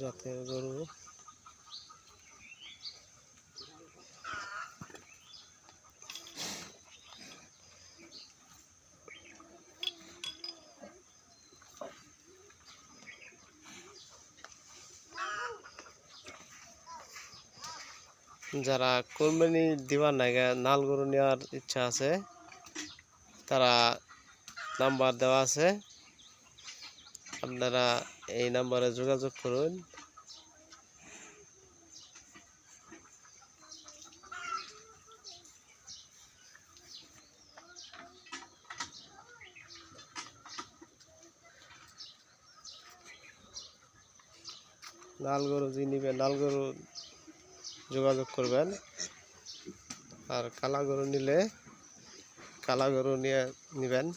জাতের গরু যারা কোরবানি দিবার নাগে নাল গরু নেওয়ার ইচ্ছা আছে তারা নাম্বার দেওয়া আছে আপনারা এই নাম্বারে যোগাযোগ করুন। নাল গরু যে নিবেন নাল গরু যোগাযোগ করবেন। আর কালা গরু নিলে কালা গরু নিয়ে নেবেন।